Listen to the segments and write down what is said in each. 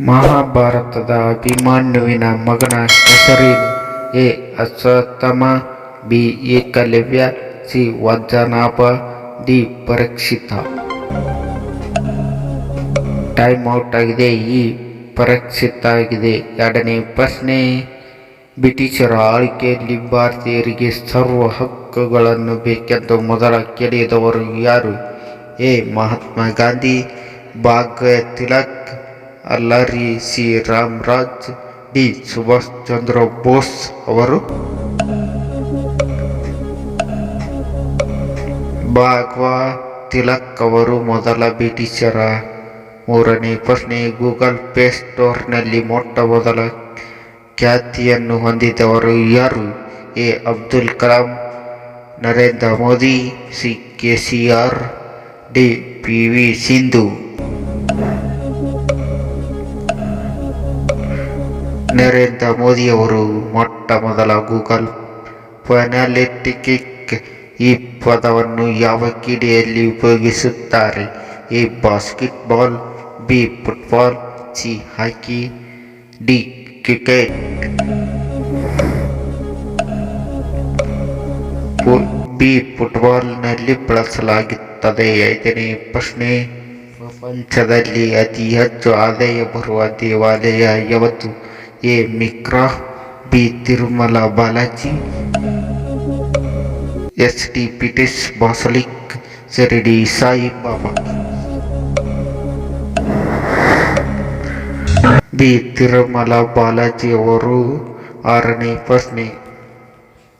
ಮಹಾಭಾರತದ ಅಭಿಮನ್ಯುವಿನ ಮಗನ ಹೆಸರೇನು A. Ashwatthama, B. Ekalavya C. Vajranabha, D. Parikshit. Time out ಆಗಿದೆ. ಈ ಪರೀಕ್ಷಿತ ಆಗಿದೆ. ಎರಡನೇ ಪ್ರಶ್ನೆ. ಬ್ರಿಟಿಷರ ಆಳ್ಕೆಯಲ್ಲಿ ಭಾರತೀಯರಿಗೆ ಸರ್ವ ಹಕ್ಕುಗಳನ್ನು ಬೇಕೆಂದು ಮೊದಲ ಕೇಳಿದವರು ಯಾರು? ಎ. ಮಹಾತ್ಮ ಗಾಂಧಿ, ಭಾಗ್ಯ ತಿಲಕ್ ಅಲ್ಲಾರಿ ಸಿ ರಾಮರಾಜ್ ಡಿ ಸುಭಾಷ್ ಚಂದ್ರ ಬೋಸ್ ಅವರು. ಭಾಗ್ವಾ ತಿಲಕ್ ಅವರು ಮೊದಲ ಬ್ರಿಟಿಷರ ಮೂರನೇ ಪ್ರಶ್ನೆ, ಗೂಗಲ್ ಪ್ಲೇ ಸ್ಟೋರ್ನಲ್ಲಿ ಮೊಟ್ಟ ಮೊದಲ ಖ್ಯಾತಿಯನ್ನು ಹೊಂದಿದವರು ಯಾರು? A. Abdul Kalam, Narendra Modi, C. K. C. R, D. P. V. Sindhu. Narendra ಮೋದಿಯವರು ಮೊಟ್ಟ ಮೊದಲ ಗೂಗಲ್ ಫೆನಾಲಿಟಿಕ್ ಈ ಪದವನ್ನು ಯಾವ ಕ್ರೀಡೆಯಲ್ಲಿ ಉಪಯೋಗಿಸುತ್ತಾರೆ? A basketball, B football, C hockey, D cricket. B ಫುಟ್ಬಾಲ್ನಲ್ಲಿ ಬಳಸಲಾಗುತ್ತದೆ. ಐದನೇ ಪ್ರಶ್ನೆ, ಪ್ರಪಂಚದಲ್ಲಿ ಅತಿ ಹೆಚ್ಚು ಆದಾಯ ಬರುವ ದೇವಾಲಯ ಯಾವುದು A ಮಿಕ್ರಾ B Tirumala Balaji S T Peter's Basilica Shirdi Sai Baba B Tirumala Balaji ಅವರು ಆರನೇ ಪ್ರಶ್ನೆ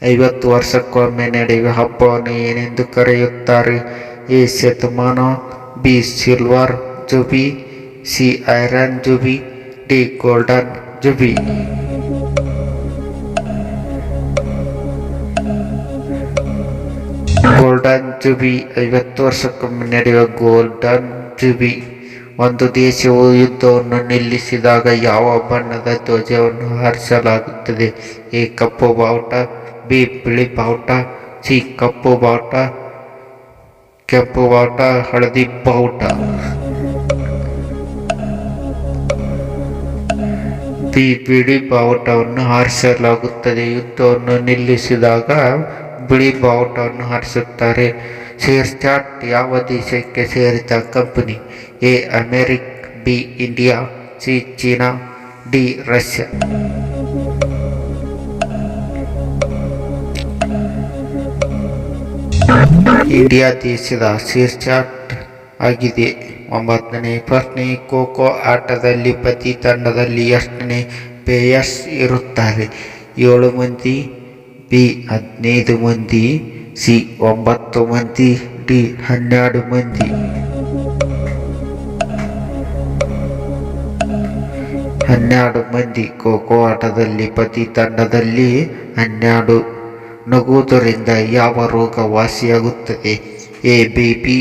ಐವತ್ತು ವರ್ಷಕ್ಕೊಮ್ಮೆ ನಡೆಯುವ ಹಬ್ಬವನ್ನು ಏನೆಂದು ಕರೆಯುತ್ತಾರೆ ಎ ಶತಮಾನ B silver jubilee C iron jubilee D golden jubilee golden jubilee ಐವತ್ತು ವರ್ಷಕ್ಕೊಮ್ಮೆ ನಡೆಯುವ ಗೋಲ್ಡನ್ ಜುಬಿ ಒಂದು ದೇಶವು ಯುದ್ಧವನ್ನು ನಿಲ್ಲಿಸಿದಾಗ ಯಾವ ಬಣ್ಣದ ಧ್ವಜವನ್ನು ಹಾರಿಸಲಾಗುತ್ತದೆ? ಎ ಕಪ್ಪು ಬಾವುಟ, ಬಿ ಬಿಳಿ ಬಾವುಟ, ಸಿ ಕಪ್ಪು ಬಾವುಟ, ಕೆಂಪು ಬಾವುಟ, ಹಳದಿ ಬಾವುಟ. ಬಿ ಬಿಳಿ ಬಾವುಟವನ್ನು ಹಾರಿಸಲಾಗುತ್ತದೆ. ಯುದ್ಧವನ್ನು ನಿಲ್ಲಿಸಿದಾಗ ಬಿಳಿ ಬಾವುಟವನ್ನು ಹಾರಿಸುತ್ತಾರೆ. ಶೇರ್ಚಾಟ್ ಯಾವ ದೇಶಕ್ಕೆ ಸೇರಿದ company? A, America, B, India, C, China, D, Russia. India ದೇಶದ ಶೇರ್ಚಾಟ್ ಆಗಿದೆ. ಒಂಬತ್ತನೇ ಪ್ರಶ್ನೆ, ಖೋಖೋ ಆಟದಲ್ಲಿ ಪ್ರತಿ ತಂಡದಲ್ಲಿ ಎಷ್ಟನೇ ಪ್ಲೇಯರ್ಸ್ ಇರುತ್ತಾರೆ? ಏಳು ಮಂದಿ, ಬಿ ಹದಿನೈದು ಮಂದಿ, ಸಿ ಒಂಬತ್ತು ಮಂದಿ, ಡಿ ಹನ್ನೆರಡು ಮಂದಿ. ಹನ್ನೆರಡು ಮಂದಿ ಖೋಖೋ ಆಟದಲ್ಲಿ ಪ್ರತಿ ತಂಡದಲ್ಲಿ ಹನ್ನೆರಡು ನಗುವುದರಿಂದ ಯಾವ ರೋಗ ವಾಸಿಯಾಗುತ್ತದೆ ಎ, ಬಿ, ಪಿ,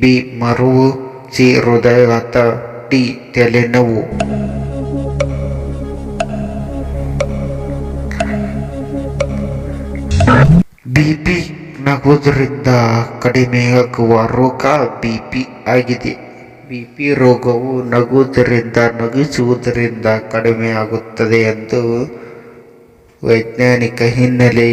ಬಿ ಮರುವು ಸಿ ಹೃದಯಾತ ಡಿ ತಲೆನೋವು. ಬಿ ಪಿ ನಗುವುದರಿಂದ ಕಡಿಮೆಯಾಗುವ ರೋಗ ಬಿ ಪಿ ಆಗಿದೆ. ಬಿ ಪಿ ರೋಗವು ನಗುವುದರಿಂದ ನಗಿಸುವುದರಿಂದ ಕಡಿಮೆಯಾಗುತ್ತದೆ ಎಂದು ವೈಜ್ಞಾನಿಕ ಹಿನ್ನೆಲೆ